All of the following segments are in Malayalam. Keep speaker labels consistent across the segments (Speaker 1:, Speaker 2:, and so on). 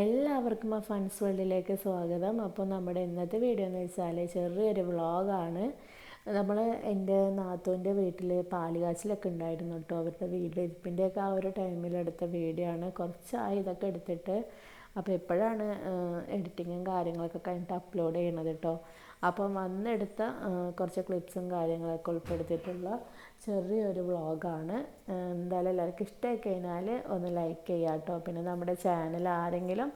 Speaker 1: എല്ലാവർക്കും ആ ഫൺസ് വേൾഡിലേക്ക് സ്വാഗതം. അപ്പോൾ നമ്മുടെ ഇന്നത്തെ വീഡിയോ എന്ന് വെച്ചാൽ ചെറിയൊരു വ്ളോഗാണ്. നമ്മൾ എന്റെ നാത്തൂന്റെ വീട്ടിൽ പാലുകാച്ചിലൊക്കെ ഉണ്ടായിരുന്നു കേട്ടോ. അവരുടെ വീടിരിപ്പിന്റെയൊക്കെ ആ ഒരു ടൈമിൽ എടുത്ത വീഡിയോ ആണ്. കുറച്ചായി ഇതൊക്കെ എടുത്തിട്ട്. അപ്പോൾ എപ്പോഴാണ് എഡിറ്റിങ്ങും കാര്യങ്ങളൊക്കെ കഴിഞ്ഞിട്ട് അപ്ലോഡ് ചെയ്യണത് കേട്ടോ അപ്പം വന്നെടുത്ത കുറച്ച് ക്ലിപ്സും കാര്യങ്ങളൊക്കെ ഉൾപ്പെടുത്തിയിട്ടുള്ള ചെറിയൊരു വ്ളോഗാണ്. എന്തായാലും എല്ലാവർക്കും ഇഷ്ടമായി കഴിഞ്ഞാൽ ഒന്ന് ലൈക്ക് ചെയ്യുക കേട്ടോ പിന്നെ നമ്മുടെ ചാനൽ ആരെങ്കിലും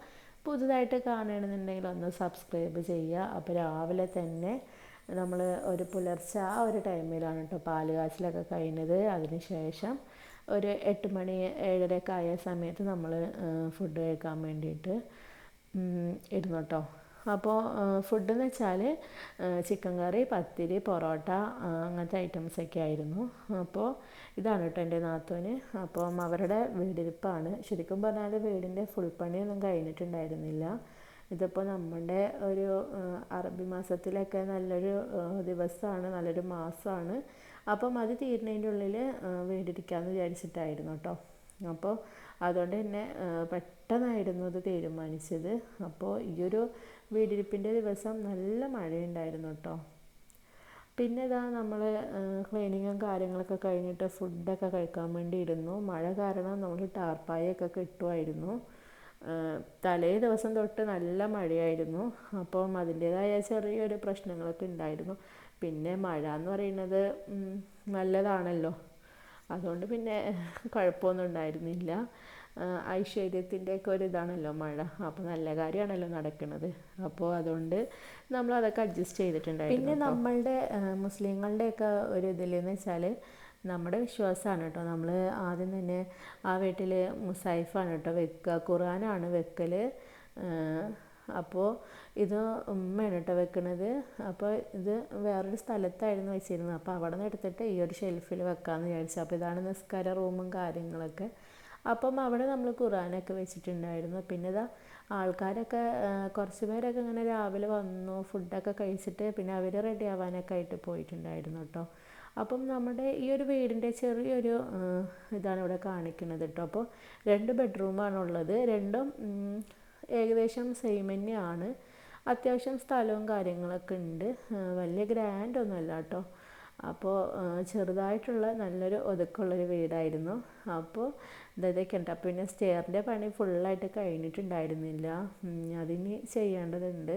Speaker 1: പുതുതായിട്ട് കാണണമെന്നുണ്ടെങ്കിൽ ഒന്ന് സബ്സ്ക്രൈബ് ചെയ്യുക അപ്പോൾ രാവിലെ തന്നെ നമ്മൾ ഒരു പുലർച്ചെ ആ ഒരു ടൈമിലാണ് കേട്ടോ പാൽ കാച്ചിലൊക്കെ കഴിഞ്ഞത്. അതിനുശേഷം ഒരു എട്ട് മണി ഏഴരയൊക്കെ ആയ സമയത്ത് നമ്മൾ ഫുഡ് കഴിക്കാൻ വേണ്ടിയിട്ട് ഇരുന്നു കേട്ടോ അപ്പോൾ ഫുഡ് എന്ന് വെച്ചാൽ ചിക്കൻ കറി പത്തിരി പൊറോട്ട അങ്ങനത്തെ ഐറ്റംസൊക്കെ ആയിരുന്നു. അപ്പോൾ ഇതാണ് കേട്ടോ എന്റെ നാത്തൂന്. അപ്പം അവരുടെ വീടിരിപ്പാണ്. ശരിക്കും പറഞ്ഞാൽ വീടിന്റെ ഫുൾ പണിയൊന്നും കഴിഞ്ഞിട്ടുണ്ടായിരുന്നില്ല. ഇതിപ്പോൾ നമ്മുടെ ഒരു അറബി മാസത്തിലൊക്കെ നല്ലൊരു ദിവസമാണ് നല്ലൊരു മാസമാണ് അപ്പം അത് തീരുന്നതിന്റെ ഉള്ളിൽ വീടിരിക്കാമെന്ന് വിചാരിച്ചിട്ടായിരുന്നു കേട്ടോ അപ്പോൾ അതുകൊണ്ട് തന്നെ പെട്ടെന്നായിരുന്നു അത് തീരുമാനിച്ചത്. അപ്പോൾ ഈ ഒരു വീടിരിപ്പിന്റെ ദിവസം നല്ല മഴയുണ്ടായിരുന്നു കേട്ടോ. പിന്നെ ഇതാ നമ്മൾ ക്ലീനിങ്ങും കാര്യങ്ങളൊക്കെ കഴിഞ്ഞിട്ട് ഫുഡൊക്കെ കഴിക്കാൻ വേണ്ടി ഇരുന്നു മഴ കാരണം നമ്മൾ ടാർപ്പായൊക്കെ കിട്ടുമായിരുന്നു. തലേ ദിവസം തൊട്ട് നല്ല മഴയായിരുന്നു. അപ്പം അതിന്റേതായ ചെറിയൊരു പ്രശ്നങ്ങളൊക്കെ ഉണ്ടായിരുന്നു. പിന്നെ മഴ എന്ന് പറയുന്നത് നല്ലതാണല്ലോ. അതുകൊണ്ട് പിന്നെ കുഴപ്പമൊന്നും ഉണ്ടായിരുന്നില്ല. ഐശ്വര്യത്തിന്റെയൊക്കെ ഒരു ഇതാണല്ലോ മഴ. അപ്പോൾ നല്ല കാര്യമാണല്ലോ നടക്കുന്നത് അപ്പോൾ അതുകൊണ്ട് നമ്മൾ അതൊക്കെ അഡ്ജസ്റ്റ് ചെയ്തിട്ടുണ്ടായിരുന്നു പിന്നെ നമ്മളുടെ മുസ്ലിങ്ങളുടെയൊക്കെ ഒരു ഇതിലെന്ന് വെച്ചാൽ നമ്മുടെ വിശ്വാസമാണ് കേട്ടോ. നമ്മൾ ആദ്യം തന്നെ ആ വീട്ടിൽ മുസൈഫാണ് കേട്ടോ വെക്കുക. ഖുർആനാണ് വെക്കൽ അപ്പോൾ ഇത് ഉമ്മയാണ് കേട്ടോ വെക്കുന്നത് അപ്പോൾ ഇത് വേറൊരു സ്ഥലത്തായിരുന്നു വെച്ചിരുന്നത്. അപ്പോൾ അവിടെ നിന്ന് എടുത്തിട്ട് ഈ ഒരു ഷെൽഫിൽ വെക്കാമെന്ന് വിചാരിച്ചു. അപ്പോൾ ഇതാണ് നിസ്കാര റൂമും കാര്യങ്ങളൊക്കെ. അപ്പം അവിടെ നമ്മൾ ഖുറാനൊക്കെ വെച്ചിട്ടുണ്ടായിരുന്നു. പിന്നെ ഇതാ ആൾക്കാരൊക്കെ കുറച്ച് പേരൊക്കെ ഇങ്ങനെ രാവിലെ വന്നു ഫുഡൊക്കെ കഴിച്ചിട്ട് പിന്നെ അവർ റെഡി ആവാനൊക്കെ ആയിട്ട് പോയിട്ടുണ്ടായിരുന്നു കേട്ടോ അപ്പം നമ്മുടെ ഈ ഒരു വീടിന്റെ ചെറിയൊരു ഇതാണ് ഇവിടെ കാണിക്കുന്നത് കേട്ടോ അപ്പോൾ രണ്ട് ബെഡ്റൂമാണ് ഉള്ളത് രണ്ടും ഏകദേശം സെയിം തന്നെയാണ്. അത്യാവശ്യം സ്ഥലവും കാര്യങ്ങളൊക്കെ ഉണ്ട്. വലിയ ഗ്രാൻഡ് ഒന്നുമല്ല കേട്ടോ. അപ്പോൾ ചെറുതായിട്ടുള്ള നല്ലൊരു ഒതുക്കമുള്ളൊരു വീടായിരുന്നു. അപ്പോൾ ഇതൊക്കെ കണ്ട പിന്നെ സ്റ്റെയറിന്റെ പണി ഫുള്ളായിട്ട് കഴിഞ്ഞിട്ടുണ്ടായിരുന്നില്ല. അതിന് ചെയ്യേണ്ടതുണ്ട്.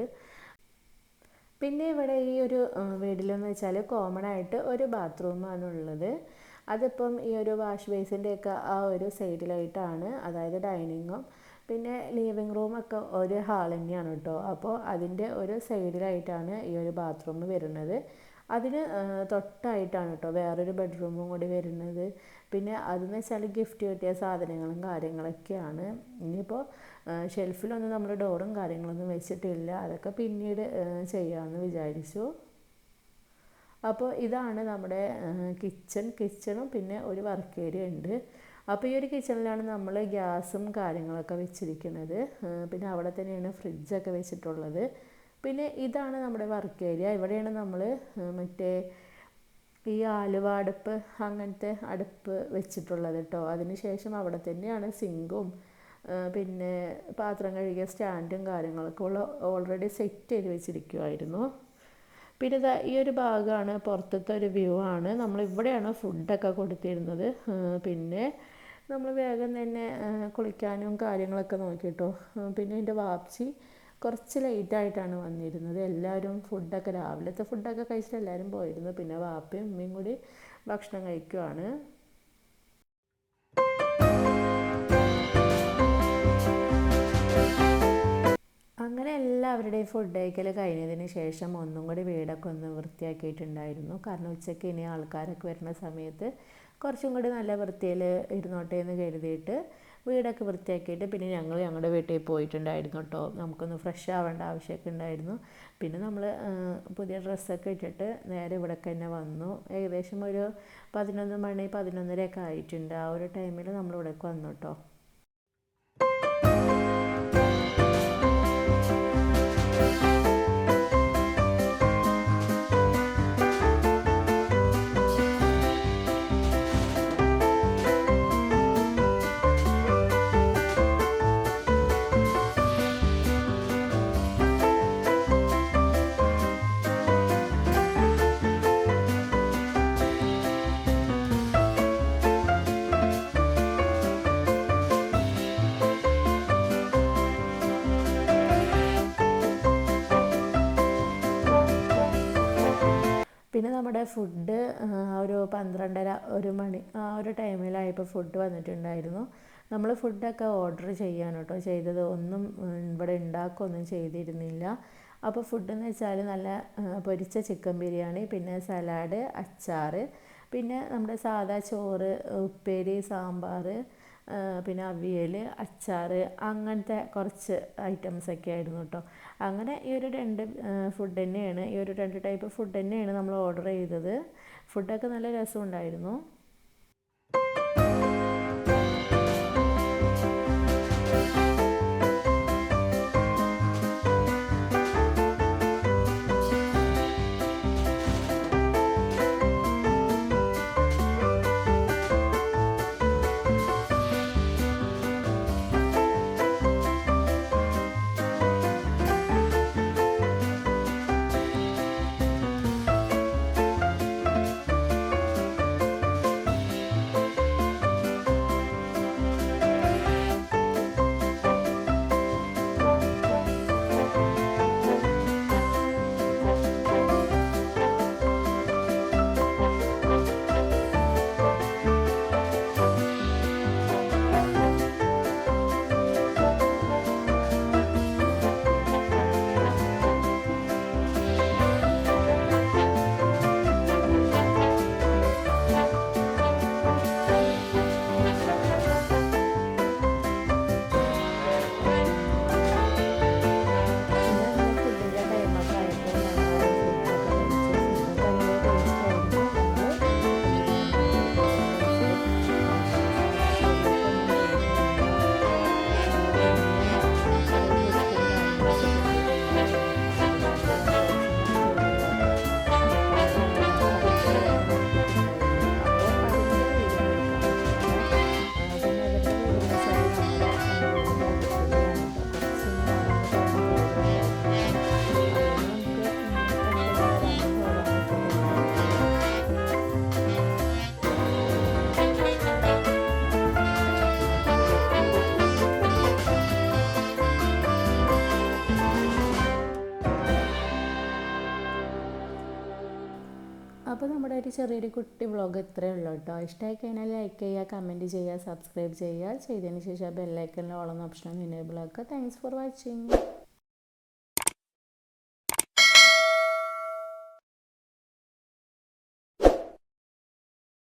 Speaker 1: പിന്നെ ഇവിടെ ഈ ഒരു വീട്ടിലെന്ന് വെച്ചാൽ കോമൺ ആയിട്ട് ഒരു ബാത്റൂമാണ് ഉള്ളത്. അതിപ്പം ഈ ഒരു വാഷ് ബേസിന്റെയൊക്കെ ആ ഒരു സൈഡിലായിട്ടാണ് അതായത് ഡൈനിങ്ങും പിന്നെ ലിവിങ് ഒക്കെ ഒരു ഹാൾ തന്നെയാണ് കേട്ടോ. അപ്പോൾ അതിന്റെ ഒരു സൈഡിലായിട്ടാണ് ഈ ഒരു ബാത്റൂം വരുന്നത്. അതിന് തൊട്ടായിട്ടാണ് കേട്ടോ വേറൊരു ബെഡ്റൂമും കൂടി വരുന്നത്. പിന്നെ അതെന്ന് വെച്ചാൽ ഗിഫ്റ്റ് കിട്ടിയ സാധനങ്ങളും കാര്യങ്ങളൊക്കെയാണ്. ഇനിയിപ്പോൾ ഷെൽഫിലൊന്നും നമ്മൾ ഡോറും കാര്യങ്ങളൊന്നും വെച്ചിട്ടില്ല. അതൊക്കെ പിന്നീട് ചെയ്യാമെന്ന് വിചാരിച്ചു. അപ്പോൾ ഇതാണ് നമ്മുടെ കിച്ചൺ കിച്ചണും പിന്നെ ഒരു വർക്ക് ഏരിയ ഉണ്ട്. അപ്പോൾ ഈ ഒരു കിച്ചണിലാണ് നമ്മൾ ഗ്യാസും കാര്യങ്ങളൊക്കെ വെച്ചിരിക്കുന്നത്. പിന്നെ അവിടെ തന്നെയാണ് ഫ്രിഡ്ജൊക്കെ വെച്ചിട്ടുള്ളത്. പിന്നെ ഇതാണ് നമ്മുടെ വർക്ക് ഏരിയ ഇവിടെയാണ് നമ്മൾ മറ്റേ ഈ ആലുവ അടുപ്പ് അങ്ങനത്തെ അടുപ്പ് വെച്ചിട്ടുള്ളത് കേട്ടോ അതിനുശേഷം അവിടെ തന്നെയാണ് സിങ്കും പിന്നെ പാത്രം കഴുകിയ സ്റ്റാൻഡും കാര്യങ്ങളൊക്കെ ഉള്ള ഓൾറെഡി സെറ്റ് ചെയ്ത് വെച്ചിരിക്കുമായിരുന്നു പിന്നെ ഇതാ ഈ ഒരു ഭാഗമാണ് പുറത്തത്തെ ഒരു വ്യൂ ആണ്. നമ്മൾ ഇവിടെയാണ് ഫുഡൊക്കെ കൊടുത്തിരുന്നത്. പിന്നെ നമ്മൾ വേഗം തന്നെ കുളിക്കാനും കാര്യങ്ങളൊക്കെ നോക്കിയിട്ടോ പിന്നെ എന്റെ വാപ്സി കുറച്ച് ലേറ്റായിട്ടാണ് വന്നിരുന്നത്. എല്ലാവരും ഫുഡൊക്കെ രാവിലത്തെ ഫുഡൊക്കെ കഴിച്ചിട്ട് എല്ലാവരും പോയിരുന്നു. പിന്നെ വാപ്പയും ഉമ്മയും കൂടി ഭക്ഷണം കഴിക്കുവാണ്. അങ്ങനെ എല്ലാവരുടെയും ഫുഡ് കഴിക്കൽ കഴിഞ്ഞതിന് ശേഷം ഒന്നും കൂടി വീടൊക്കെ ഒന്ന് വൃത്തിയാക്കിയിട്ടുണ്ടായിരുന്നു. കാരണം ഉച്ചയ്ക്ക് ഇനി ആൾക്കാരൊക്കെ വരുന്ന സമയത്ത് കുറച്ചും കൂടി നല്ല വൃത്തിയിൽ ഇരുന്നോട്ടെ എന്ന് കരുതിയിട്ട് വീടൊക്കെ വൃത്തിയാക്കിയിട്ട് പിന്നെ ഞങ്ങൾ ഞങ്ങളുടെ വീട്ടിൽ പോയിട്ടുണ്ടായിരുന്നു കേട്ടോ. നമുക്കൊന്ന് ഫ്രഷ് ആവേണ്ട ആവശ്യമൊക്കെ ഉണ്ടായിരുന്നു. പിന്നെ നമ്മൾ പുതിയ ഡ്രസ്സൊക്കെ ഇട്ടിട്ട് നേരെ ഇവിടെ തന്നെ വന്നു. ഏകദേശം ഒരു പതിനൊന്ന് മണി പതിനൊന്നരയൊക്കെ ആയിട്ടുണ്ട്. ആ ഒരു ടൈമിൽ നമ്മൾ ഇവിടേക്ക് വന്നു കേട്ടോ. നമ്മുടെ ഫുഡ് ഒരു പന്ത്രണ്ടര ഒരു മണി ആ ഒരു ടൈമിലായപ്പോൾ ഫുഡ് വന്നിട്ടുണ്ടായിരുന്നു. നമ്മൾ ഫുഡൊക്കെ ഓർഡർ ചെയ്യാൻ കേട്ടോ ചെയ്തത്. ഒന്നും ഇവിടെ ഉണ്ടാക്കുകയൊന്നും ചെയ്തിരുന്നില്ല. അപ്പോൾ ഫുഡെന്ന് വെച്ചാൽ നല്ല പൊരിച്ച ചിക്കൻ ബിരിയാണി പിന്നെ സലാഡ് അച്ചാർ പിന്നെ നമ്മുടെ സാദാ ചോറ് ഉപ്പേരി സാമ്പാർ പിന്നെ അവിയൽ അച്ചാർ അങ്ങനത്തെ കുറച്ച് ഐറ്റംസൊക്കെ ആയിരുന്നു കേട്ടോ അങ്ങനെ ഈ ഒരു രണ്ട് ഫുഡ് തന്നെയാണ്. ഈ ഒരു രണ്ട് ടൈപ്പ് ഫുഡ് തന്നെയാണ് നമ്മൾ ഓർഡർ ചെയ്തത്. ഫുഡൊക്കെ നല്ല രസമുണ്ടായിരുന്നു. ചെറിയൊരു കുട്ടി വ്ളോഗ് ഇത്രയേ ഉള്ളൂ കേട്ടോ. ഇഷ്ടമായി കഴിഞ്ഞാൽ ലൈക്ക് ചെയ്യുക കമന്റ് ചെയ്യുക സബ്സ്ക്രൈബ് ചെയ്യുക. ചെയ്തതിന് ശേഷം ബെല്ലൈക്കനിൽ ഓളം ഓപ്ഷൻ എനേബിൾ ആക്കുക. Thanks for watching